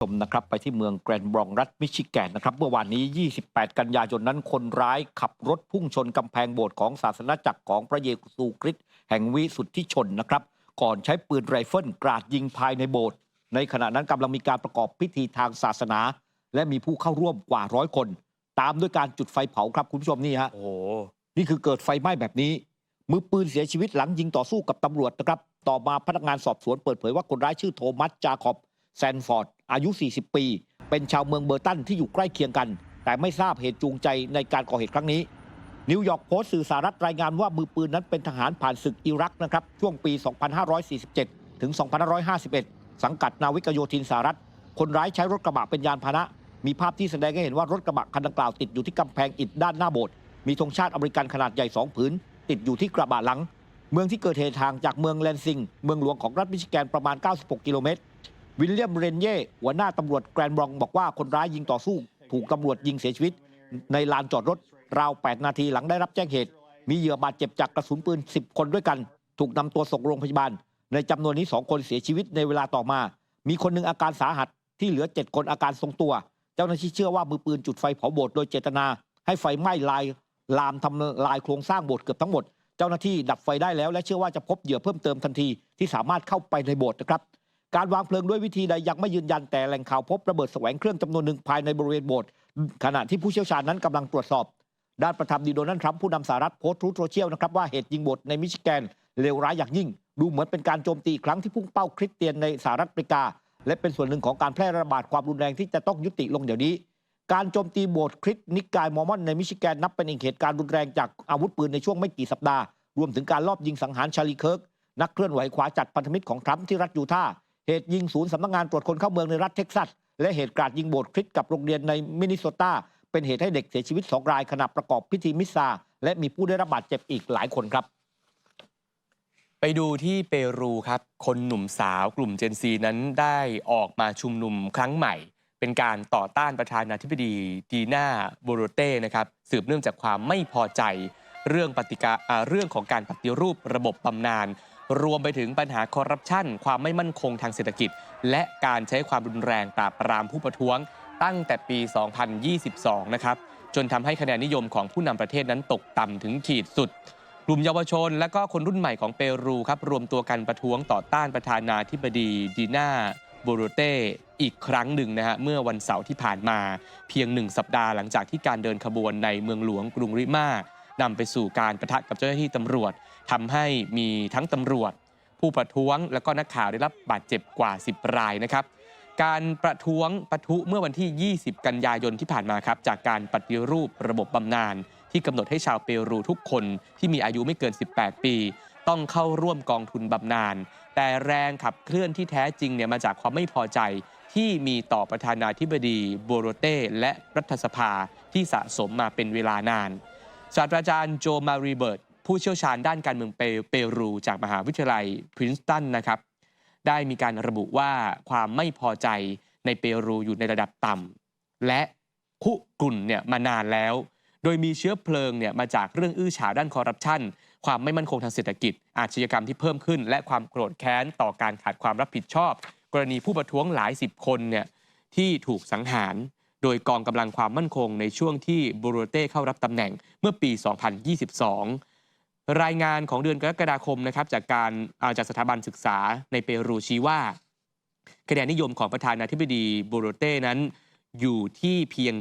ชมนะครับไปที่เมืองแกรนด์บรองรัฐมิชิแกนนะครับเมื่อวานนี้ 28 กันยายนนั้นคนร้ายขับรถพุ่งชนกำแพงโบสถ์ของศาสนาจักรของพระเยซูคริสต์แห่งวิสุทธิชนนะครับ ก่อนใช้ปืนไรเฟิลกราดยิงภายในโบสถ์ในขณะนั้นกำลังมีการประกอบพิธีทางศาสนา และมีผู้เข้าร่วมกว่าร้อยคน ตามด้วยการจุดไฟเผาครับคุณผู้ชมนี่ฮะโอ้โหนี่คือเกิดไฟไหม้แบบนี้มือปืนเสียชีวิตหลังยิงต่อสู้กับตำรวจนะครับต่อมาพนักงานสอบสวนเปิดเผยว่าคนร้ายชื่อโทมัสจาคอบ แซนฟอร์ด อายุ 40 ปี เป็นชาวเมืองเบอร์ตันที่อยู่ใกล้เคียงกัน แต่ไม่ทราบเหตุจูงใจในการก่อเหตุครั้งนี้ นิวยอร์กโพสต์สื่อสหรัฐรายงานว่ามือปืนนั้นเป็นทหารผ่านศึกอิรักนะครับ ช่วงปี 2547 ถึง 2551 สังกัดนาวิกโยธินสหรัฐ คนร้ายใช้รถกระบะเป็นยานพาหนะ มีภาพที่แสดงให้เห็นว่ารถกระบะคันดังกล่าวติดอยู่ที่กำแพงอิฐด้านหน้าโบสถ์ มีธงชาติอเมริกันขนาดใหญ่2ผืน ติดอยู่ที่กระบะหลัง เมืองที่เกิดเหตุห่างจากเมืองแลนซิง เมืองหลวงของรัฐมิชิแกนประมาณ 96 กิโลเมตร วิลเลียมเรนเย่หัวหน้าตำรวจแกรนด์บรองบอกว่าคนร้ายยิงต่อสู้ ถูกตำรวจยิงเสียชีวิต ในลานจอดรถ ราว 8 นาทีหลังได้รับแจ้งเหตุ มีเหยื่อบาดเจ็บจากกระสุนปืน 10 คนด้วยกัน ถูกนำตัวส่งโรงพยาบาล ในจำนวนนี้ 2 คนเสียชีวิตในเวลาต่อมา มีคนหนึ่งอาการสาหัสที่เหลือ 7 คนอาการทรงตัว เจ้าหน้าที่เชื่อว่ามือปืนจุดไฟเผาโบสถ์โดยเจตนา ให้ไฟไหม้ลายลามทำลายโครงสร้างโบสถ์เกือบทั้งหมด เจ้าหน้าที่ดับไฟได้แล้ว และเชื่อว่าจะพบเหยื่อเพิ่มเติมทันทีที่สามารถเข้าไปในโบสถ์นะครับ การวางเพลิงด้วยวิธีใดยังไม่ยืนยันแต่แหล่งข่าวพบระเบิดแสวงเครื่องจำนวนหนึ่งภายในบริเวณโบสถ์ขณะที่ผู้เชี่ยวชาญนั้นกำลังตรวจสอบ ด้านประธานาธิบดีโดนัลด์ทรัมป์ผู้นำสหรัฐโพสต์ทรูธโซเชียลนะครับว่าเหตุยิงโบสถ์ในมิชิแกนเลวร้ายอย่างยิ่ง ดูเหมือนเป็นการโจมตีครั้งที่พุ่งเป้าคริสเตียนในสหรัฐอเมริกา และเป็นส่วนหนึ่งของการแพร่ระบาดความรุนแรงที่จะต้องยุติลงเดี๋ยวนี้ การโจมตีโบสถ์คริสต์นิกายมอร์มอนในมิชิแกนนับเป็นอีกเหตุการณ์รุนแรงจากอาวุธปืนในช่วงไม่กี่สัปดาห์รวมถึงการลอบยิงสังหารชาลีเคิร์กนักเคลื่อนไหวขวาจัดพันธมิตรของทรัมป์ที่รัฐยูทาห์ เหตุยิงศูนย์สำนักงานตรวจคนเข้าเมืองในรัฐเท็กซัส และเหตุการาดยิงโบสถ์คริสต์กับโรงเรียนในมินนิโซตาเป็นเหตุให้เด็กเสียชีวิตสองรายขณะประกอบพิธีมิสซาและมีผู้ได้รับบาดเจ็บอีกหลายคนครับ ไปดูที่เปรูครับ คนหนุ่มสาวกลุ่มเจนซีนั้นได้ออกมาชุมนุมครั้งใหม่ เป็นการต่อต้านประธานาธิบดีดีนาโบโรเต้นะครับสืบเนื่องจากความไม่พอใจเรื่องปฏิกาเรื่องของการปฏิรูประบบบำนาญ รวมไปถึงปัญหาคอร์รัปชันความไม่มั่นคงทางเศรษฐกิจ และการใช้ความรุนแรงปราบปรามผู้ประท้วง ตั้งแต่ปี 2022 นะครับ จนทำให้คะแนนนิยมของผู้นำประเทศนั้นตกต่ำถึงขีดสุด กลุ่มเยาวชน และก็คนรุ่นใหม่ของเปรูครับรวมตัวกันประท้วงต่อต้านประธานาธิบดีดีนาโบโรเตอีกครั้งหนึ่งนะฮะเมื่อวันเสาร์ที่ผ่านมาเพียงหนึ่งสัปดาห์หลังจากที่การเดินขบวนในเมืองหลวงกรุงริมานำไปสู่การประทะกับเจ้าหน้าที่ตำรวจ ทำให้มีทั้งตำรวจ ผู้ประท้วง และก็นักข่าวได้รับบาดเจ็บกว่า 10 รายนะครับ การประท้วงประทุเมื่อวันที่ 20 กันยายนที่ผ่านมาครับ จากการปฏิรูประบบบำนาญที่กำหนดให้ชาวเปรูทุกคนที่มีอายุไม่เกิน 18 ปี ต้องเข้าร่วมกองทุนบำนาญแต่แรงขับเคลื่อนที่แท้จริงเนี่ยมาจากความไม่พอใจที่มีต่อประธานาธิบดีโบโรเต้และรัฐสภาที่สะสมมาเป็นเวลานานศาสตราจารย์โจมารีเบิร์ต ผู้เชี่ยวชาญด้านการเมืองเปรูจากมหาวิทยาลัยพรินสตันนะครับ ได้มีการระบุว่าความไม่พอใจในเปรูอยู่ในระดับต่ำและคุกรุ่นเนี่ยมานานแล้ว โดยมีเชื้อเพลิงเนี่ยมาจากเรื่องอื้อฉาวด้านคอร์รัปชันความไม่มั่นคงทางเศรษฐกิจ อาชญากรรมที่เพิ่มขึ้น และความโกรธแค้นต่อการขาดความรับผิดชอบ กรณีผู้ประท้วงหลายสิบคนเนี่ยที่ถูกสังหาร โดยกองกำลังความมั่นคงในช่วงที่บูโรเต้เข้ารับตำแหน่งเมื่อปี 2022 รายงานของเดือนกรกฎาคมนะครับจากการาจากสถาบันศึกษาในเปรูชี้ว่าคะแนนนิยมของประธานาธิบดีบูโรเต้นั้นอยู่ที่เพียง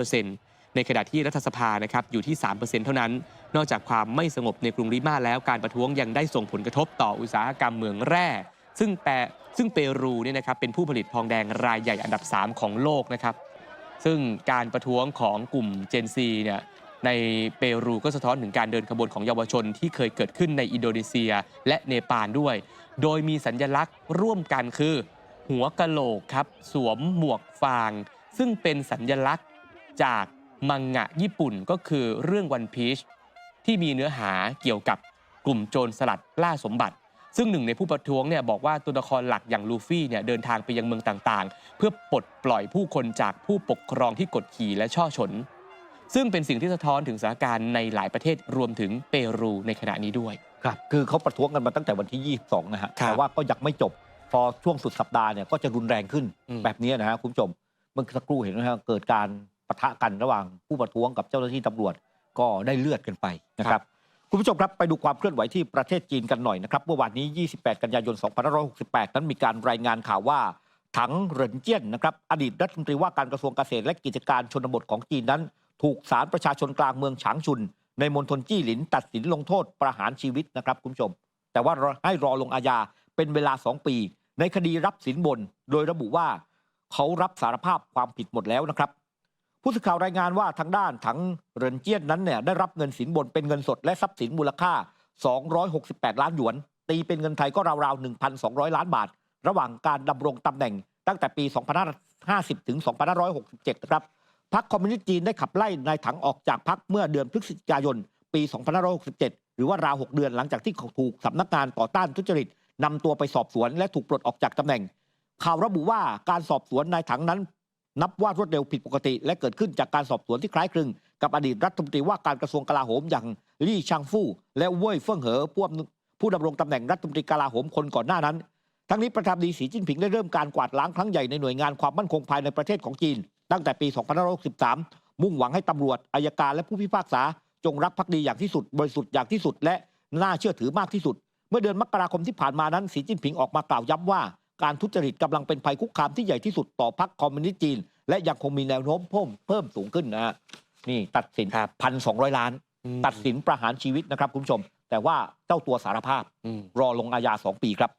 2.5%ในขณะที่รัฐสภานะครับอยู่ที่ 3%เท่านั้น นอกจากความไม่สงบในกรุงลิมาแล้วการประท้วงยังได้ส่งผลกระทบต่ออุตสาหกรรมเหมืองแร่ ซึ่งแปซึ่งเปรูเนี่ยนะครับเป็นผู้ผลิตทองแดงรายใหญ่อันดับ 3 ของโลกนะครับซึ่งการประท้วงของกลุ่มเจนซีเนี่ย ในเปรูก็สะท้อนถึงการเดินขบวนของเยาวชนที่เคยเกิดขึ้นในอินโดนีเซียและเนปาลด้วย โดยมีสัญญลักษณ์ร่วมกันคือ หัวกะโหลกครับ สวมหมวกฟาง ซึ่งเป็นสัญญลักษณ์จากมังงะญี่ปุ่นก็คือเรื่องวันพีชที่มีเนื้อหาเกี่ยวกับกลุ่มโจรสลัดล่าสมบัติ ซึ่งหนึ่งในผู้ประท้วงเนี่ยบอกว่าตัวละครหลักอย่างลูฟี่เนี่ยเดินทางไปยังเมืองต่างๆ เพื่อปลดปล่อยผู้คนจากผู้ปกครองที่กดขี่และช่อฉน ซึ่งเป็นสิ่งที่สะท้อนถึงสถานการณ์ในหลายประเทศรวมถึงเปรูในขณะนี้ด้วย ครับ คือเขาประท้วงกันมาตั้งแต่วันที่ 22 นะฮะ ครับแต่ว่าก็ยังไม่จบ พอช่วงสุดสัปดาห์เนี่ยก็จะรุนแรงขึ้นอืม แบบนี้นะฮะคุณผู้ชม เมื่อสักครู่เห็นไหมฮะเกิดการปะทะกันระหว่างผู้ประท้วงกับเจ้าหน้าที่ตำรวจก็ได้เลือดกันไปนะครับ คุณผู้ชมครับไปดูความเคลื่อนไหวที่ประเทศจีนกันหน่อยนะครับเมื่อวานนี้ 28 กันยายน 2568 นั้นมีการรายงานข่าวว่าถังเหรินเจี้ยนนะครับอดีตรัฐมนตรีว่าการกระทรวงเกษตรและกิจการชนบทของจีนนั้น ถูกศาลประชาชนกลางเมืองฉางชุน ในมณฑลจี้หลิน ตัดสินลงโทษประหารชีวิตนะครับคุณผู้ชม แต่ว่าให้รอลงอาญาเป็นเวลา 2 ปี ในคดีรับสินบน โดยระบุว่า เขารับสารภาพความผิดหมดแล้วนะครับผู้สื่อข่าวรายงานว่าทางด้านถังเรินเจี้ยนนั้นเนี่ยได้รับเงินสินบนเป็นเงินสดและทรัพย์สินมูลค่า 268 ล้านหยวน ตีเป็นเงินไทยก็ราวๆ 1,200 ล้านบาท ระหว่างการดำรงตำแหน่งตั้งแต่ปี 2550 ถึง 2567 นะครับ พรรคคอมมิวนิสต์จีนได้ขับไล่นายถังออกจากพรรคเมื่อเดือนพฤศจิกายน ปี2567 หรือว่าราว 6 เดือนหลังจากที่เขาถูกสำนักงานต่อต้านทุจริตนำตัวไปสอบสวนและถูกปลดออกจากตำแหน่ง ข่าวระบุว่าการสอบสวนนายถังนั้น นับว่ารวดเร็วผิดปกติ และเกิดขึ้นจากการสอบสวนที่คล้ายคลึง กับอดีตรัฐมนตรีว่าการกระทรวงกลาโหมอย่างลี่ชางฟู่และเว่ยเฟิ่งเหอผู้ผู้ดำรงตำแหน่งรัฐมนตรีกลาโหมคนก่อนหน้านั้น ทั้งนี้ประธานดีสีจิ้นผิงได้เริ่มการกวาดล้างครั้งใหญ่ในหน่วยงานความมั่นคงภายในประเทศของจีน ตั้งแต่ปี 2563 มุ่งหวังให้ตำรวจอายการและผู้พิพากษา จงรักภักดีอย่างที่สุด บริสุทธิ์อย่างที่สุด และน่าเชื่อถือมากที่สุด เมื่อเดือนมกราคมที่ผ่านมานั้นสีจิ้นผิงออกมากล่าวย้ำว่าการทุจริตกำลังเป็นภัยคุกคามที่ใหญ่ที่สุดต่อพรรคคอมมิวนิสต์จีน และยังคงมีแนวโน้มเพิ่มเพิ่มสูงขึ้นนะฮะนี่ตัดสินครับพันสองร้อยล้านอืมตัดสินประหารชีวิตนะครับคุณผู้ชม แต่ว่าเจ้าตัวสารภาพอืมรอลงอาญาสองปีครับ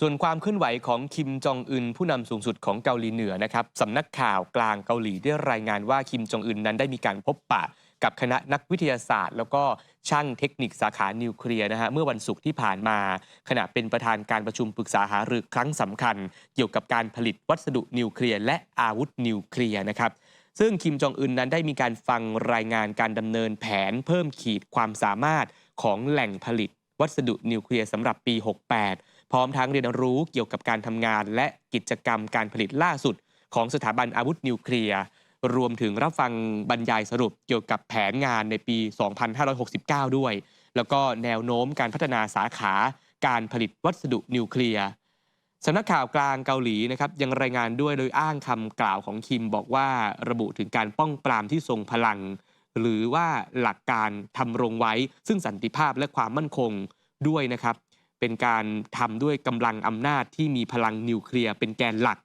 ส่วนความเคลื่อนไหวของคิมจองอึนผู้นำสูงสุดของเกาหลีเหนือนะครับสำนักข่าวกลางเกาหลีได้รายงานว่าคิมจองอึนนั้นได้มีการพบปะกับคณะนักวิทยาศาสตร์ แล้วก็ช่างเทคนิคสาขานิวเคลียร์นะฮะเมื่อวันศุกร์ที่ผ่านมา ขณะเป็นประธานการประชุมปรึกษาหารือครั้งสำคัญ เกี่ยวกับการผลิตวัสดุนิวเคลียร์และอาวุธนิวเคลียร์นะครับซึ่งคิมจองอึนนั้นได้มีการฟังรายงานการดำเนินแผนเพิ่มขีดความสามารถของแหล่งผลิตวัสดุนิวเคลียร์สำหรับปี 68 พร้อมทั้งเรียนรู้เกี่ยวกับการทำงานและกิจกรรมการผลิตล่าสุด ของสถาบันอาวุธนิวเคลียร์รวมถึงรับฟังบรรยายสรุปเกี่ยวกับแผนงานในปี 2569 ด้วย แล้วก็แนวโน้มการพัฒนาสาขาการผลิตวัสดุนิวเคลียร์สำนักข่าวกลางเกาหลีนะครับยังรายงานด้วยโดยอ้างคำกล่าวของคิมบอกว่าระบุถึงการป้องปรามที่ทรงพลัง หรือว่าหลักการทำรงไว้ซึ่งสันติภาพและความมั่นคงด้วยนะครับ เป็นการทำด้วยกำลังอำนาจที่มีพลังนิวเคลียร์เป็นแกนหลัก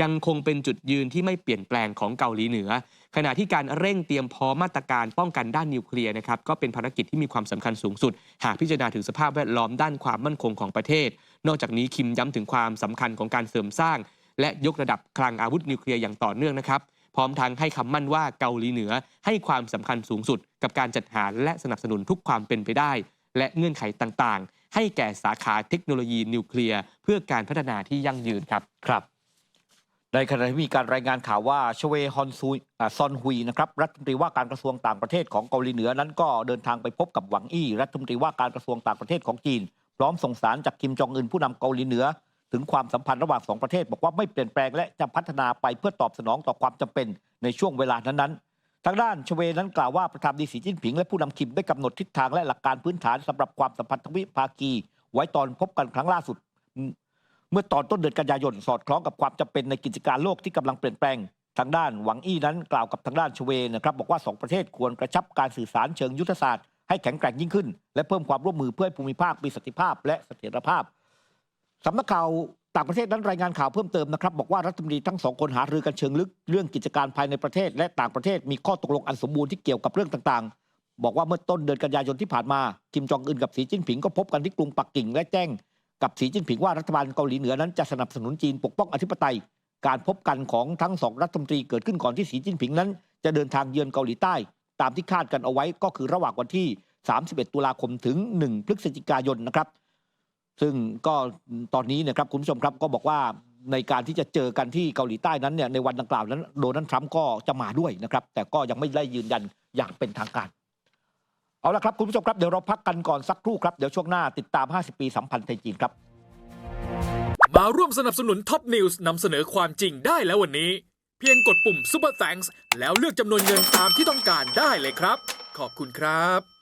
ยังคงเป็นจุดยืนที่ไม่เปลี่ยนแปลงของเกาหลีเหนือ ขณะที่การเร่งเตรียมพร้อมมาตรการป้องกันด้านนิวเคลียร์นะครับก็เป็นภารกิจที่มีความสำคัญสูงสุด หากพิจารณาถึงสภาพแวดล้อมด้านความมั่นคงของประเทศ นอกจากนี้คิมย้ำถึงความสำคัญของการเสริมสร้าง และยกระดับคลังอาวุธนิวเคลียร์อย่างต่อเนื่องนะครับพร้อมทั้งให้คำมั่นว่าเกาหลีเหนือให้ความสำคัญสูงสุด กับการจัดหาและสนับสนุนทุกความเป็นไปได้ และเงื่อนไขต่างๆ ให้แก่สาขาเทคโนโลยีนิวเคลียร์เพื่อการพัฒนาที่ยั่งยืนครับ ครับ ในขณะที่มีการรายงานข่าวว่าชเวฮอนซุยอ่าซอนฮุยนะครับรัฐมนตรีว่าการกระทรวงต่างประเทศของเกาหลีเหนือนั้นก็เดินทางไปพบกับหวังอี้รัฐมนตรีว่าการกระทรวงต่างประเทศของจีน พร้อมส่งสารจากคิมจองอึนผู้นำเกาหลีเหนือ ถึงความสัมพันธ์ระหว่างสองประเทศ บอกว่าไม่เปลี่ยนแปลงและจะพัฒนาไปเพื่อตอบสนองต่อความจำเป็นในช่วงเวลานั้นๆ ทางด้านชเวนั้นกล่าวว่าประธานดีสีจิ้นผิง และผู้นำคิมได้กำหนดทิศทางและหลักการพื้นฐานสำหรับความสัมพันธ์ทวิภาคี ไว้ตอนพบกันครั้งล่าสุด เมื่อตอนต้นเดือนกันยายนสอดคล้องกับความจำเป็นในกิจการโลกที่กำลังเปลี่ยนแปลง ทางด้านหวังอี้นั้นกล่าวกับทางด้านชเวนะครับบอกว่าสองประเทศควรกระชับการสื่อสารเชิงยุทธศาสตร์ให้แข็งแกร่งยิ่งขึ้น และเพิ่มความร่วมมือเพื่อให้ภูมิภาคมีสติภาพและเสถียรภาพสำนักข่าว ต่างประเทศนั้นรายงานข่าวเพิ่มเติมนะครับบอกว่ารัฐมนตรีทั้งสองคนหารือกันเชิงลึกเรื่องกิจการภายในประเทศ และต่างประเทศมีข้อตกลงอันสมบูรณ์ที่เกี่ยวกับเรื่องต่างๆ บอกว่าเมื่อต้นเดือนกันยายนที่ผ่านมาคิมจองอึนกับสีจิ้นผิงก็พบกันที่กรุงปักกิ่งและแจ้ง กับสีจิ้นผิงว่ารัฐบาลเกาหลีเหนือนั้นจะสนับสนุนจีนปกป้องอธิปไตย การพบกันของทั้งสองรัฐมนตรีเกิดขึ้นก่อนที่สีจิ้นผิงนั้น จะเดินทางเยือนเกาหลีใต้ ตามที่คาดกันเอาไว้ก็คือระหว่างวันที่ 31 ตุลาคมถึง 1 พฤศจิกายนนะครับ ซึ่งก็ตอนนี้เนะครับคุณผู้ชมครับก็บอกว่าในการที่จะเจอกันที่เกาหลีใต้นั้นเนี่ยในวันดังกล่าวนั้นโดนัลด์ทรัมป์ก็จะมาด้วยนะครับ แต่ก็ยังไม่ได้ยืนยันอย่างเป็นทางการ เอาละครับคุณผู้ชมครับเดี๋ยวเราพักกันก่อนสักครู่ครับ เดี๋ยวช่วงหน้าติดตาม 50 ปีสัมพันธ์ไทยจีนครับ มาร่วมสนับสนุนท็อปนิวส์นำเสนอความจริงได้แล้ววันนี้ เพียงกดปุ่ม Super Thanks แล้วเลือกจำนวนเงินตามที่ต้องการได้เลยครับ ขอบคุณครับ